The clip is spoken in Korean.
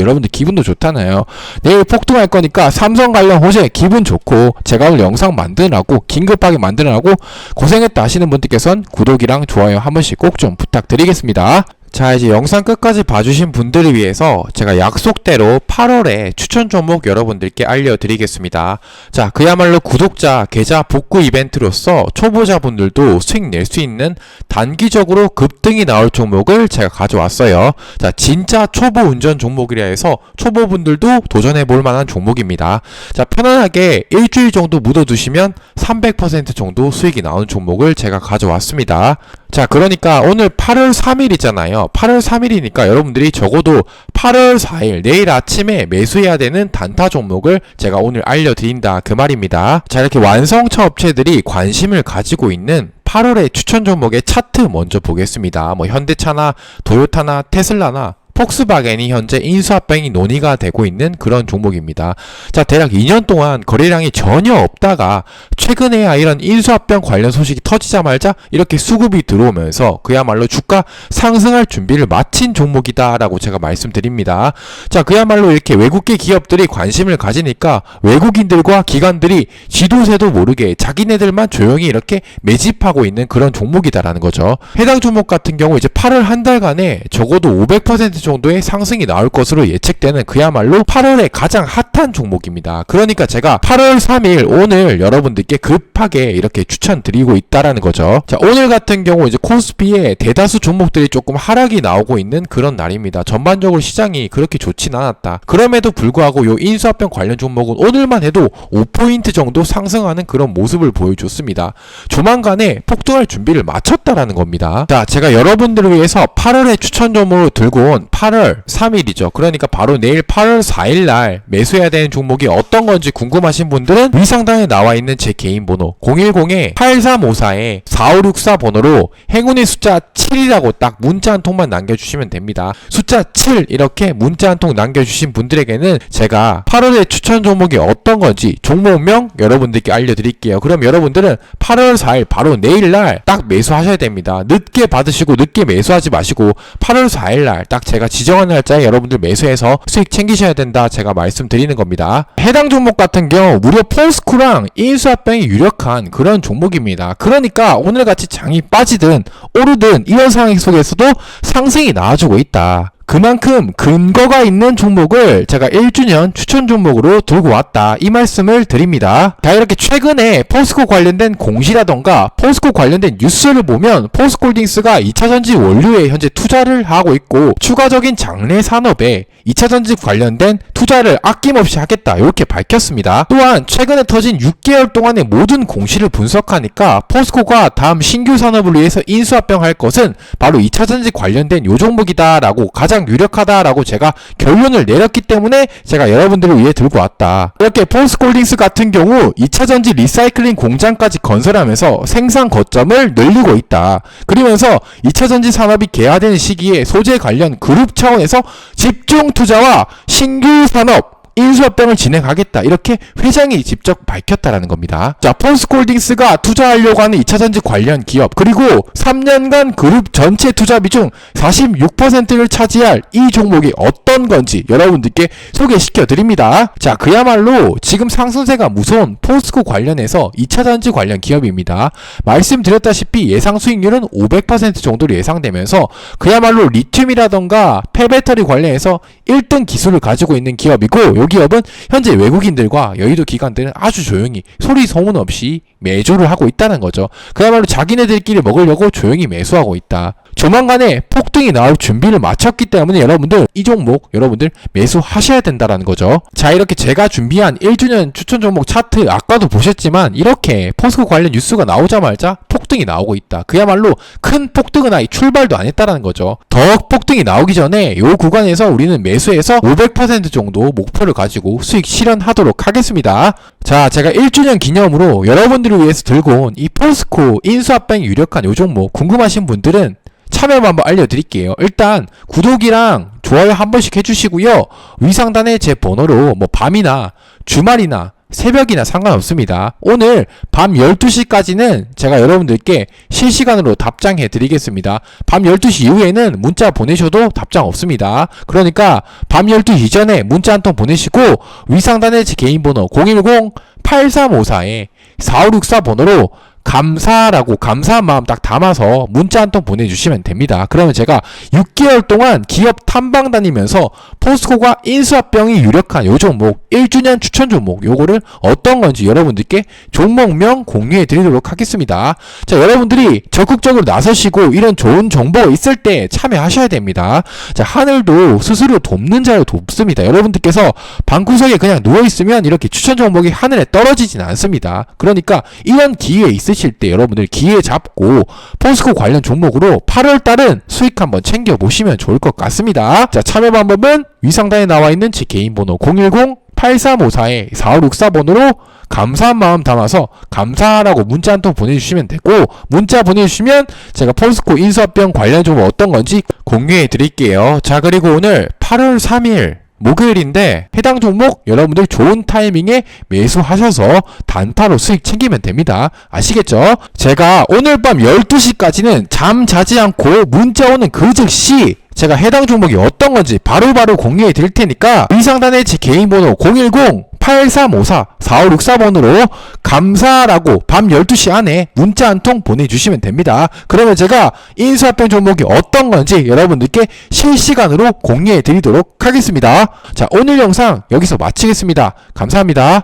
여러분들 기분도 좋잖아요. 내일 폭등할 거니까 삼성 관련 호재 기분 좋고 제가 오늘 영상 만드느라고 긴급하게 만드느라고 고생했다 하시는 분들께서는 구독이랑 좋아요 한 번씩 꼭 좀 부탁드리겠습니다. 자 이제 영상 끝까지 봐주신 분들을 위해서 제가 약속대로 8월에 추천 종목 여러분들께 알려드리겠습니다. 자 그야말로 구독자 계좌 복구 이벤트로서 초보자분들도 수익 낼 수 있는 단기적으로 급등이 나올 종목을 제가 가져왔어요. 자 진짜 초보 운전 종목이라 해서 초보분들도 도전해 볼 만한 종목입니다. 자 편안하게 일주일 정도 묻어두시면 300% 정도 수익이 나오는 종목을 제가 가져왔습니다. 자, 그러니까 오늘 8월 3일이잖아요. 8월 3일이니까 여러분들이 적어도 8월 4일 내일 아침에 매수해야 되는 단타 종목을 제가 오늘 알려드린다. 그 말입니다. 자, 이렇게 완성차 업체들이 관심을 가지고 있는 8월의 추천 종목의 차트 먼저 보겠습니다. 뭐 현대차나 도요타나 테슬라나 폭스바겐이 현재 인수합병이 논의가 되고 있는 그런 종목입니다. 자, 대략 2년 동안 거래량이 전혀 없다가 최근에야 이런 인수합병 관련 소식이 터지자마자 이렇게 수급이 들어오면서 그야말로 주가 상승할 준비를 마친 종목이다라고 제가 말씀드립니다. 자, 그야말로 이렇게 외국계 기업들이 관심을 가지니까 외국인들과 기관들이 지도새도 모르게 자기네들만 조용히 이렇게 매집하고 있는 그런 종목이다라는 거죠. 해당 종목 같은 경우 이제 8월 한 달간에 적어도 500% 정도의 상승이 나올 것으로 예측되는 그야말로 8월에 가장 핫한 종목입니다. 그러니까 제가 8월 3일 오늘 여러분들께 급하게 이렇게 추천드리고 있다라는 거죠. 자, 오늘 같은 경우 이제 코스피에 대다수 종목들이 조금 하락이 나오고 있는 그런 날입니다. 전반적으로 시장이 그렇게 좋진 않았다. 그럼에도 불구하고 요 인수합병 관련 종목은 오늘만 해도 5포인트 정도 상승하는 그런 모습을 보여줬습니다. 조만간에 폭등할 준비를 마쳤다라는 겁니다. 자, 제가 여러분들을 위해서 8월에 추천 종목을 들고 온 8월 3일이죠. 그러니까 바로 내일 8월 4일 날 매수해야 되는 종목이 어떤 건지 궁금하신 분들은 위 상단에 나와 있는 제 개인 번호 010-8354에 4564 번호로 행운의 숫자 7이라고 딱 문자 한 통만 남겨주시면 됩니다. 숫자 7 이렇게 문자 한 통 남겨주신 분들에게는 제가 8월에 추천 종목이 어떤 건지 종목명 여러분들께 알려드릴게요. 그럼 여러분들은 8월 4일 바로 내일 날 딱 매수하셔야 됩니다. 늦게 받으시고 늦게 매수하지 마시고 8월 4일 날 딱 제가 지정한 날짜에 여러분들 매수해서 수익 챙기셔야 된다 제가 말씀드리는 겁니다. 해당 종목 같은 경우 무려 포스코랑 인수합병이 유력한 그런 종목입니다. 그러니까 오늘같이 장이 빠지든 오르든 이런 상황 속에서도 상승이 나와주고 있다. 그만큼 근거가 있는 종목을 제가 1주년 추천 종목으로 들고 왔다. 이 말씀을 드립니다. 자, 이렇게 최근에 포스코 관련된 공시라던가 포스코 관련된 뉴스를 보면 포스코홀딩스가 2차전지 원료에 현재 투자를 하고 있고 추가적인 장래 산업에 2차 전지 관련된 투자를 아낌없이 하겠다. 이렇게 밝혔습니다. 또한 최근에 터진 6개월 동안의 모든 공시를 분석하니까 포스코가 다음 신규 산업을 위해서 인수합병할 것은 바로 2차 전지 관련된 요 종목이다라고 가장 유력하다라고 제가 결론을 내렸기 때문에 제가 여러분들을 위해 들고 왔다. 이렇게 포스코홀딩스 같은 경우 2차 전지 리사이클링 공장까지 건설하면서 생산 거점을 늘리고 있다. 그러면서 2차 전지 산업이 개화되는 시기에 소재 관련 그룹 차원에서 집중 투자와 신규 산업 인수합병을 진행하겠다 이렇게 회장이 직접 밝혔다라는 겁니다. 자, 폰스콜딩스가 투자하려고 하는 2차전지 관련 기업 그리고 3년간 그룹 전체 투자 비 중 46%를 차지할 이 종목이 어떤 건지 여러분들께 소개시켜 드립니다. 자, 그야말로 지금 상승세가 무서운 포스코 관련해서 2차전지 관련 기업입니다. 말씀드렸다시피 예상 수익률은 500% 정도로 예상되면서 그야말로 리튬이라던가 폐배터리 관련해서 1등 기술을 가지고 있는 기업이고 이 기업은 현재 외국인들과 여의도 기관들은 아주 조용히 소리 소문 없이 매조를 하고 있다는 거죠. 그야말로 자기네들끼리 먹으려고 조용히 매수하고 있다. 조만간에 폭등이 나올 준비를 마쳤기 때문에 여러분들 이 종목 여러분들 매수하셔야 된다라는 거죠. 자 이렇게 제가 준비한 1주년 추천 종목 차트 아까도 보셨지만 이렇게 포스코 관련 뉴스가 나오자마자 폭등이 나오고 있다. 그야말로 큰 폭등은 아예 출발도 안 했다라는 거죠. 더 폭등이 나오기 전에 이 구간에서 우리는 매수해서 500% 정도 목표를 가지고 수익 실현하도록 하겠습니다. 자 제가 1주년 기념으로 여러분들을 위해서 들고 온 이 포스코 인수합병이 유력한 요 종목 궁금하신 분들은 참여 방법 알려드릴게요. 일단 구독이랑 좋아요 한 번씩 해주시고요. 위상단에 제 번호로 뭐 밤이나 주말이나 새벽이나 상관없습니다. 오늘 밤 12시까지는 제가 여러분들께 실시간으로 답장해 드리겠습니다. 밤 12시 이후에는 문자 보내셔도 답장 없습니다. 그러니까 밤 12시 이전에 문자 한 통 보내시고 위상단의 제 개인 번호 010-8354에 4564 번호로 감사라고 감사한 마음 딱 담아서 문자 한 통 보내주시면 됩니다. 그러면 제가 6개월 동안 기업 탐방 다니면서 포스코가 인수합병이 유력한 요 종목 1주년 추천 종목 요거를 어떤 건지 여러분들께 종목명 공유해 드리도록 하겠습니다. 자 여러분들이 적극적으로 나서시고 이런 좋은 정보가 있을 때 참여하셔야 됩니다. 자 하늘도 스스로 돕는 자를 돕습니다. 여러분들께서 방구석에 그냥 누워 있으면 이렇게 추천 종목이 하늘에 떨어지진 않습니다. 그러니까 이런 기회 있 으실 때 여러분들 기회 잡고 포스코 관련 종목으로 8월 달은 수익 한번 챙겨 보시면 좋을 것 같습니다. 자, 참여 방법은 위상단에 나와 있는 제 개인 번호 010-8354에 4564번으로 감사한 마음 담아서 감사라고 문자 한 통 보내주시면 되고 문자 보내주시면 제가 포스코 인수합병 관련 종목 어떤 건지 공유해 드릴게요. 자 그리고 오늘 8월 3일 목요일인데 해당 종목 여러분들 좋은 타이밍에 매수하셔서 단타로 수익 챙기면 됩니다. 아시겠죠? 제가 오늘 밤 12시까지는 잠 자지 않고 문자 오는 그 즉시 제가 해당 종목이 어떤 건지 바로바로 공유해 드릴 테니까 위상단의 제 개인 번호 010 8354-4564번으로 감사라고 밤 12시 안에 문자 한 통 보내주시면 됩니다. 그러면 제가 인수합병 종목이 어떤 건지 여러분들께 실시간으로 공유해 드리도록 하겠습니다. 자, 오늘 영상 여기서 마치겠습니다. 감사합니다.